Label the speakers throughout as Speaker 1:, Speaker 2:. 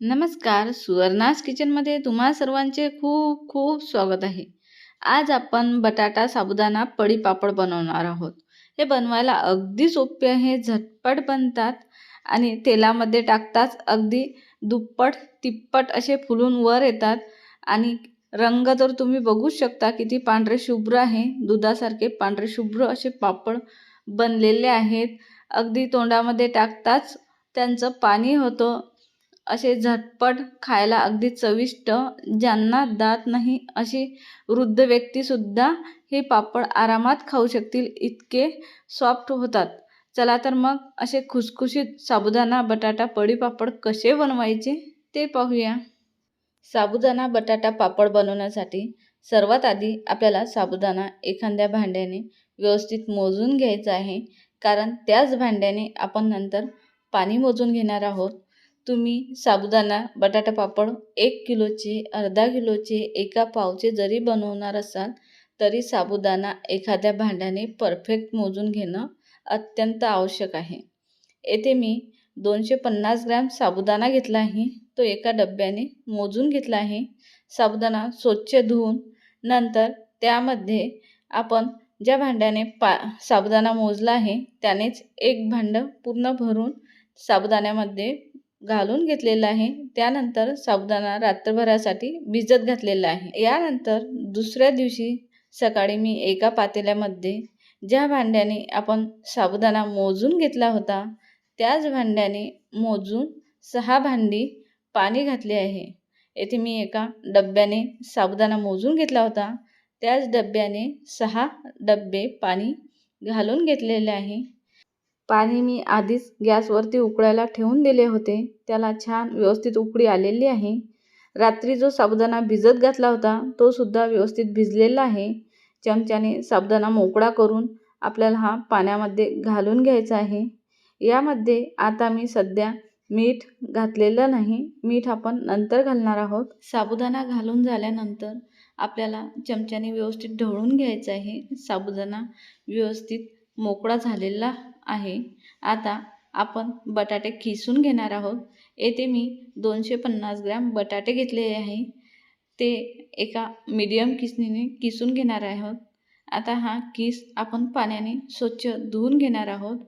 Speaker 1: नमस्कार सुवर्णास किचनमध्ये तुम्हा सर्वांचे खूप खूप स्वागत आहे. आज आपण बटाटा साबुदाणा पडी पापड बनवणार आहोत. हे बनवायला अगदी सोपे आहे झटपट बनतात आणि तेलामध्ये टाकताच अगदी दुप्पट तिप्पट असे फुलून वर येतात आणि रंग तर तुम्ही बघूच शकता किती पांढरे शुभ्र आहे. दुधासारखे पांढरे शुभ्र असे पापड बनलेले आहेत. अगदी तोंडामध्ये टाकताच त्यांचं पाणी होतं. असे झटपट खायला अगदी चविष्ट ज्यांना दात नाही अशी वृद्ध व्यक्तीसुद्धा हे पापड आरामात खाऊ शकतील इतके सॉफ्ट होतात. चला तर मग असे खुसखुशीत साबुदाणा बटाटा पडी पापड कसे बनवायचे ते पाहूया. साबुदाणा बटाटा पापड बनवण्यासाठी सर्वात आधी आपल्याला साबुदाणा एखाद्या भांड्याने व्यवस्थित मोजून घ्यायचा आहे. कारण त्याच भांड्याने आपण नंतर पाणी मोजून घेणार आहोत. तुम्ही साबुदाणा बटाटा पापड एक किलोचे अर्धा किलोचे एका पावचे जरी बनवणार असाल तरी साबुदाणा एखाद्या भांड्याने परफेक्ट मोजून घेणं अत्यंत आवश्यक आहे. येथे मी दोनशे पन्नास ग्रॅम साबुदाणा घेतला आहे. तो एका डब्याने मोजून घेतला आहे. साबुदाणा स्वच्छ धुवून नंतर त्यामध्ये आपण ज्या भांड्याने पा साबुदाणा मोजला आहे त्यानेच एक भांडं पूर्ण भरून साबुदाण्यामध्ये घालून घेतलेला आहे. त्यानंतर साबुदाणा रात्रभरासाठी भिजत घातलेला आहे. यानंतर दुसऱ्या दिवशी सकाळी मी एका पातेल्यामध्ये ज्या भांड्याने आपण साबुदाणा मोजून घेतला होता त्याच भांड्याने मोजून सहा भांडी पाणी घातले आहे. येथे मी एका डब्याने साबुदाणा मोजून घेतला होता. त्याच डब्याने सहा डब्बे पाणी घालून घेतलेले आहे. पाणी मी आधीच गॅसवरती उकळायला ठेवून दिले होते. त्याला छान व्यवस्थित उकळी आलेली आहे. रात्री जो साबुदाणा भिजत घातला होता तो सुद्धा व्यवस्थित भिजलेला आहे. चमच्याने साबुदाणा मोकळा करून आपल्याला हा पाण्यामध्ये घालून घ्यायचा आहे. यामध्ये आता मी सध्या मीठ घातलेलं नाही. मीठ आपण नंतर घालणार आहोत. साबुदाणा घालून झाल्यानंतर आपल्याला चमच्याने व्यवस्थित ढवळून घ्यायचं आहे. साबुदाणा व्यवस्थित मोकळा झालेला आहे. आता आपण बटाटे किसून घेणार आहोत. येथे मी दोनशे पन्नास ग्रॅम बटाटे घेतलेले आहे. ते एका मीडियम किसणीने किसून घेणार आहोत. आता हा किस आपण पाण्याने स्वच्छ धुवून घेणार आहोत.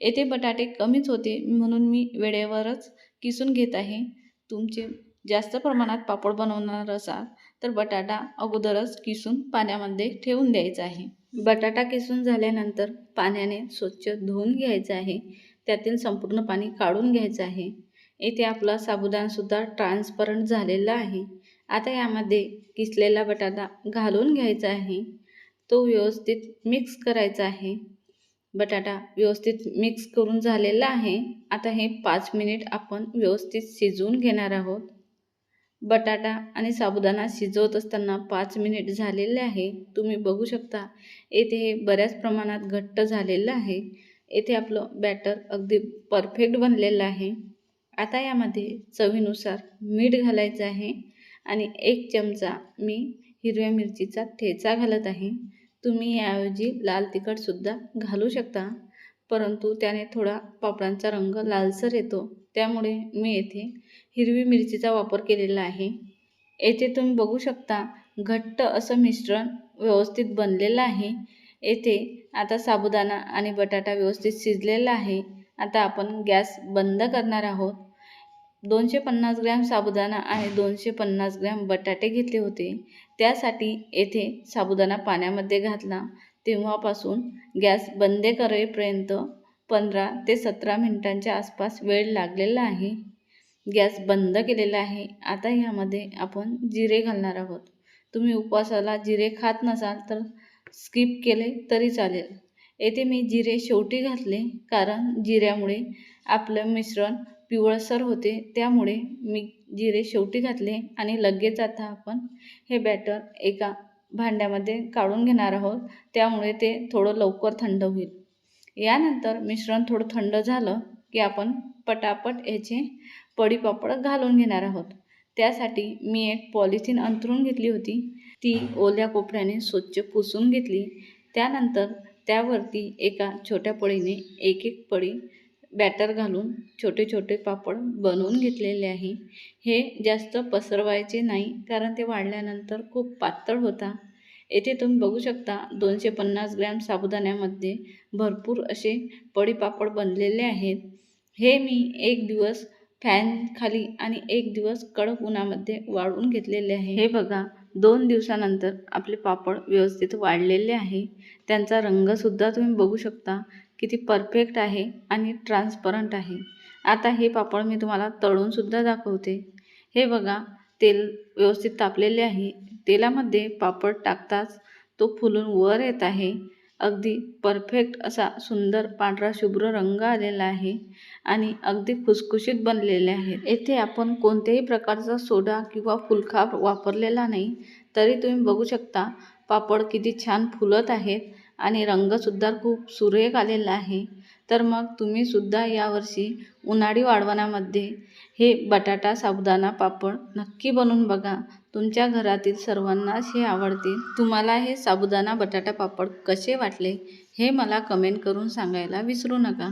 Speaker 1: येथे बटाटे कमीच होते म्हणून मी वेळेवरच किसून घेत आहे. तुमचे जास्त प्रमाणात पापड बनवणार असाल तर बटाटा अगोदरच किसून पाण्यामध्ये ठेवून द्यायचा आहे. बटाटा किसून झाल्यानंतर पाण्याने स्वच्छ धुवून घ्यायचं आहे. त्यातील संपूर्ण पाणी काढून घ्यायचं आहे. येथे आपला साबुदाणासुद्धा ट्रान्सपरंट झालेला आहे. आता यामध्ये किसलेला बटाटा घालून घ्यायचा आहे. तो व्यवस्थित मिक्स करायचा आहे. बटाटा व्यवस्थित मिक्स करून झालेला आहे. आता हे पाच मिनिट आपण व्यवस्थित शिजवून घेणार आहोत. बटाटा आणि साबुदाणा शिजवत असताना पाच मिनिट झालेले आहे. तुम्ही बघू शकता येथे हे बऱ्याच प्रमाणात घट्ट झालेलं आहे. येथे आपलं बॅटर अगदी परफेक्ट बनलेलं आहे. आता यामध्ये चवीनुसार मीठ घालायचं आहे आणि एक चमचा मी हिरव्या मिरचीचा ठेचा घालत आहे. तुम्ही याऐवजी लाल तिखटसुद्धा घालू शकता. परंतु त्याने थोडा पापडांचा रंग लालसर येतो. त्यामुळे मी येथे हिरवी मिरचीचा वापर केलेला आहे. येथे तुम्ही बघू शकता घट्ट असं मिश्रण व्यवस्थित बनलेलं आहे. येथे आता साबुदाणा आणि बटाटा व्यवस्थित शिजलेला आहे. आता आपण गॅस बंद करणार आहोत. दोनशे पन्नास ग्रॅम साबुदाणा आणि दोनशे पन्नास ग्रॅम बटाटे घेतले होते. त्यासाठी येथे साबुदाणा पाण्यामध्ये घातला. तेव्हापासून गॅस बंद करेपर्यंत पंधरा ते सतरा मिनटांच्या आसपास वेळ लागलेला आहे. गॅस बंद केलेला आहे. आता ह्यामध्ये आपण जिरे घालणार आहोत. तुम्ही उपवासाला जिरे खात नसाल तर स्किप केले तरी चालेल. येथे मी जिरे शेवटी घातले कारण जिऱ्यामुळे आपलं मिश्रण पिवळसर होते. त्यामुळे मी जिरे शेवटी घातले आणि लगेच आता आपण हे बॅटर एका भांड्यामध्ये काढून घेणार आहोत. त्यामुळे ते थोडं लवकर थंड होईल. यानंतर मिश्रण थोडं थंड झालं की आपण पटापट याचे पडीपापड घालून घेणार आहोत. त्यासाठी मी एक पॉलिथिन अंथरून घेतली होती. ती ओल्या कोपऱ्याने स्वच्छ पुसून घेतली. त्यानंतर त्यावरती एका छोट्या पळीने एक एक पळी बॅटर घालून छोटे छोटे पापड बनवून घेतलेले आहे. हे जास्त पसरवायचे नाही कारण ते वाढल्यानंतर खूप पातळ होता. येथे तुम्ही बघू शकता दोनशे पन्नास ग्रॅम साबुदाण्यामध्ये भरपूर असे पडीपापड बनलेले आहेत. हे मी एक दिवस फॅन खाली आणि एक दिवस कडक उन्हामध्ये वाळवून घेतलेले आहे. हे बघा दोन दिवसानंतर आपले पापड व्यवस्थित वाढलेले आहे. त्यांचा रंगसुद्धा तुम्ही बघू शकता. किती परफेक्ट आहे आणि ट्रान्सपरंट आहे. आता हे पापड मी तुम्हाला तळूनसुद्धा दाखवते. हे बघा तेल व्यवस्थित तापलेले आहे. तेलामध्ये पापड टाकताच तो फुलून वर येत आहे. अगदी परफेक्ट असा सुंदर पांढरा शुभ्र रंग आलेला आहे आणि अगदी खुसखुशीत बनलेले आहेत. येथे आपण कोणत्याही प्रकारचा सोडा किंवा फुलखा वापरलेला नाही. तरी तुम्ही बघू शकता पापड किती छान फुलत आहेत. आणि रंगसुद्धा खूप सुरेख आलेला आहे. तर मग तुम्हीसुद्धा यावर्षी उन्हाळी वाढवण्यामध्ये हे बटाटा साबुदाणा पापड नक्की बनवून बघा. तुमच्या घरातील सर्वांनाच हे आवडतील तुम्हाला हे साबुदाणा बटाटा पापड कसे वाटले हे मला कमेंट करून सांगायला विसरू नका.